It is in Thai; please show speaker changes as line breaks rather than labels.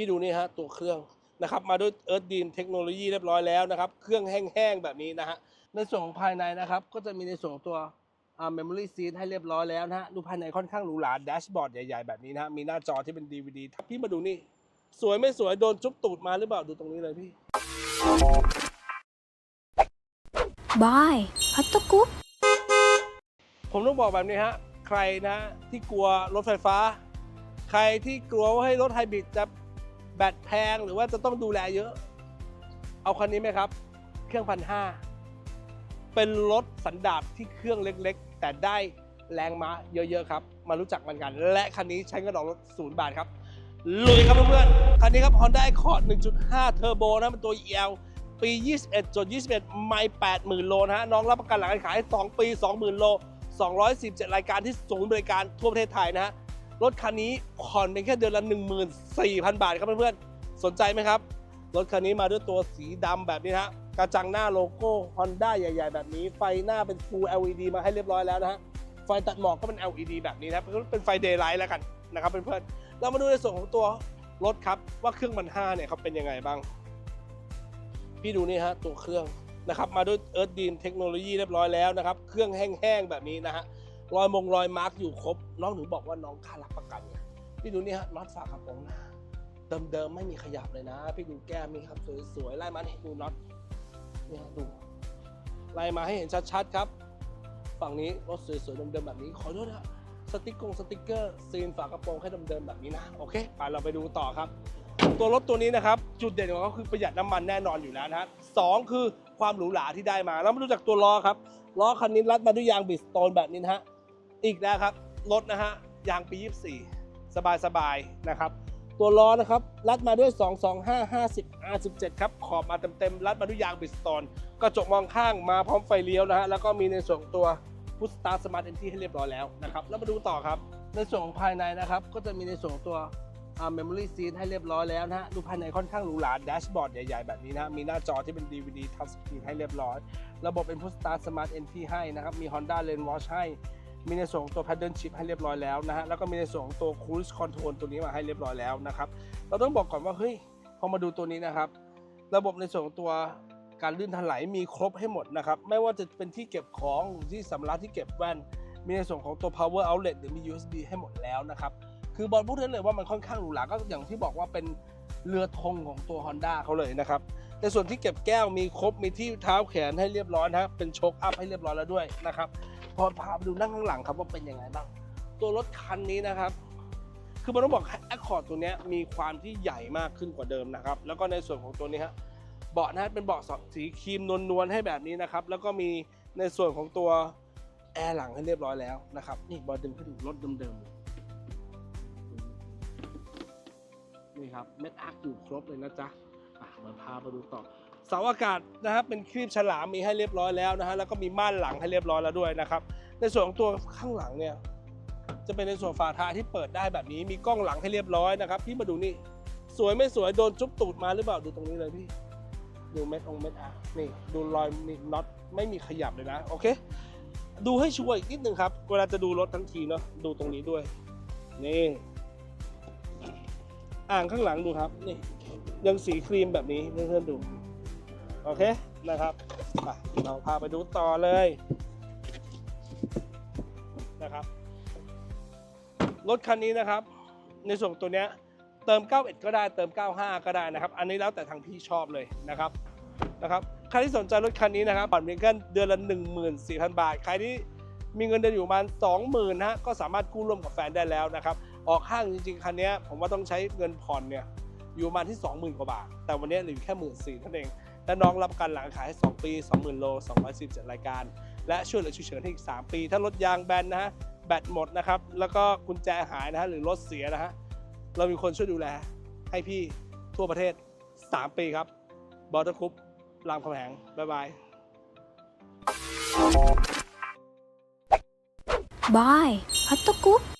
พี่ดูนี่ฮะตัวเครื่องนะครับมาด้วยเอิร์ d ดีนเทคโนโลยีเรียบร้อยแล้วนะครับ เครื่องแห้งๆแบบนี้นะฮะในส่วนของภายในนะครับ ก็จะมีในส่วนของตัวอ่า memory seat ให้เรียบร้อยแล้วนะฮะดูภายในค่อนข้างหรูหราแดชบอร์ดใหญ่ๆแบบนี้นะฮะมีหน้าจอที่เป็น DVD ถ้าพี่มาดูนี่ สวยไม่สวยโดนจุ๊บตูดมาหรือเปล่าดูตรงนี้เลยพี่
บายพัตตกุ๊ป
ผมต้องบอกแบบนี้ฮะใครนะที่กลัวรถไฟฟ้า ใครที่กลัวว่าให้รถไฮบริดจะ แบตแพงหรือว่าจะต้องดูแลเยอะ เอาคันนี้ไหมครับ เครื่องพันห้าเป็นรถสันดาปที่เครื่องเล็กๆ แต่ได้แรงม้าเยอะๆครับ มารู้จักมันกัน และคันนี้ใช้เงินออกรถศูนย์บาทครับลุยครับเพื่อนๆ คันนี้ครับ Honda Accord 1.5เทอร์โบนะเป็นตัว EL ปี 21จด21 ไม่ 80,000 โลนะฮะ น้องรับประกันหลังการขาย 2 ปี 20,000 โล217รายการที่ศูนย์บริการทั่วประเทศไทยนะฮะ รถคันนี้ผ่อนเป็นแค่เดือนละ 14,000 บาทครับเพื่อนๆ สนใจไหมครับ รถคันนี้มาด้วยตัวสีดำแบบนี้นะฮะ กระจังหน้าโลโก้ Honda ใหญ่ ๆ แบบนี้ ไฟหน้าเป็น Full LED มาให้เรียบร้อยแล้วนะฮะ ไฟตัดหมอกก็เป็น LED แบบนี้นะครับเป็นไฟ Daylight แล้วกันนะครับเพื่อนๆ เรามาดูในส่วนของตัวรถครับว่าเครื่องมัน5เนี่ยเขาเป็นยังไงบ้าง พี่ดูนี่ฮะตัวเครื่องนะครับมาด้วยเอิร์ d ดีนเทคโนโลยีเรียบร้อยแล้วนะครับ เครื่องแห้งๆแบบนี้นะฮะ รอยมงรอยมาร์กอยู่ครบ น้องหนูบอกว่าน้องค่ารับประกันไงพี่ดูนี่ฮะน็อตฝากระโปรงหน้าเดิมๆไม่มีขยับเลยนะ พี่ดูแก้มีครับสวยๆไล่มาให้ดูน็อตเนี่ฮะดูไล่มาให้เห็นชัดๆครับฝั่งนี้รถสวยๆเดิมๆแบบนี้ขอโทษนะสติ๊กกงสติ๊กเกอร์ซีนฝากระโปรงให้เดิมๆแบบนี้นะโอเคไปเราไปดูต่อครับ ตัวรถตัวนี้นะครับ จุดเด่นของเขาคือประหยัดน้ำมันแน่นอนอยู่แล้วนะฮะสองคือความหรูหราที่ได้มา แล้วมาดูจากตัวล้อครับล้อคันนี้รัดมาด้วยยางบิสโตนแบบนี้นะฮะ อีกแล้วครับรถนะฮะยางปี 24 สบายๆนะครับ ตัวล้อนะครับรัดมาด้วย 225 50 R17 ครับขอบมาเต็มๆรัดมาด้วยยางบิสโตนกระจกมองข้างมาพร้อมไฟเลี้ยวนะฮะแล้วก็มีในส่วนตัวพุทสตาร์สมาร์ทเอนทีให้เรียบร้อยแล้วนะครับแล้วมาดูต่อครับ ในส่วนของภายในนะครับ ก็จะมีในส่วนตัวอ่า memory seat ให้เรียบร้อยแล้วนะฮะดูภายในค่อนข้างหรูหราแดชบอร์ดใหญ่ ๆ แบบนี้นะมีหน้าจอที่เป็น DVD touch screen ให้เรียบร้อย ระบบเป็น push start smart entry ให้นะครับ มี Honda Lane Watch ให้ มีในส่วนของตัว paddle shift ให้เรียบร้อยแล้วนะฮะแล้วก็มีในส่วนของตัว cruise control ตัวนี้มาให้เรียบร้อยแล้วนะครับเราต้องบอกก่อนว่าเฮ้ยพอมาดูตัวนี้นะครับ ระบบในส่วนของตัวการลื่นถลายมีครบให้หมดนะครับไม่ว่าจะเป็นที่เก็บของหรือที่สำรับที่เก็บแว่น มีในส่วนของตัว power outlet หรือมี USB ให้หมดแล้วนะครับคือบอลพูดได้เลยว่ามันค่อนข้างหรูหราก็อย่างที่บอกว่าเป็นเรือธงของตัว Honda เขาเลยนะครับ ในส่วนที่เก็บแก้วมีครบมีที่เท้าแขนให้เรียบร้อยนะเป็นโชคอัพให้เรียบร้อยแล้วด้วยนะครับพอพาไปดูนั่งข้างหลังครับว่าเป็นยังไงบ้างตัวรถคันนี้นะครับ คือมันต้องบอก Accord ตัวนี้มีความที่ใหญ่มากขึ้นกว่าเดิมนะครับ แล้วก็ในส่วนของตัวนี้ฮะเบาะนะเป็นเบาะสีครีมนวลๆให้แบบนี้นะครับ แล้วก็มีในส่วนของตัวแอร์หลังให้เรียบร้อยแล้วนะครับ นี่บอดึงให้ดูรถเดิมๆนี่ครับเม็ดอาร์คอยู่ครบเลยนะจ๊ะ มาพาไปดูต่อเสาอากาศนะครับเป็นครีบฉลามมีให้เรียบร้อยแล้วนะฮะแล้วก็มีม่านหลังให้เรียบร้อยแล้วด้วยนะครับ ในส่วนของตัวข้างหลังเนี่ยจะเป็นในส่วนฝาท้ายที่เปิดได้แบบนี้มีกล้องหลังให้เรียบร้อยนะครับพี่มาดูนี่สวยไม่สวยโดนจุ๊บตูดมาหรือเปล่าดูตรงนี้เลยพี่ดูเม็ดองเม็ดอาร์คนี่ดูรอยมีน็อตไม่มีขยับเลยนะโอเค ดูให้ชัวร์อีกนิดนึงครับ เวลาจะดูรถทั้งทีเนาะดูตรงนี้ด้วยนี่ อ่างข้างหลังดูครับนี่ยังสีครีมแบบนี้เพื่อนๆดู โอเคนะครับไปเราพาไปดูต่อเลยนะครับรถคันนี้นะครับ ในส่วนตัวเนี้ยเติม 91 ก็ได้เติม 95 ก็ได้นะครับ อันนี้แล้วแต่ทางพี่ชอบเลยนะครับนะครับใครที่สนใจรถคันนี้นะครับผ่อนเพียงแค่เดือนละ14,000 บาท ใครที่มีเงินเดือนอยู่ประมาณ 20,000นะฮะก็สามารถกู้ร่วมกับแฟนได้แล้วนะครับ ออกห้างจริงๆ คันนี้ผมว่าต้องใช้เงินผ่อนเนี่ยอยู่ประมาณที่ 20,000 กว่าบาท แต่วันนี้เหลืออยู่แค่1 4ื่นสี่เท่านั้นเอง และน้องรับกันหลังขายให้ 2 ปี 20,000 โล 217 รายการ และช่วยเหลือฉุกเฉินให้อีก 3 ปี ถ้ารถยางแบนนะฮะ แบตหมดนะครับ แล้วก็กุญแจหายนะฮะ หรือรถเสียนะฮะ เรามีคนช่วยดูแล ให้พี่ทั่วประเทศ 3 ปีครับ บอเตอร์คุปรามคำแหง บ๊ายบาย
บายพัตตกุ๊ป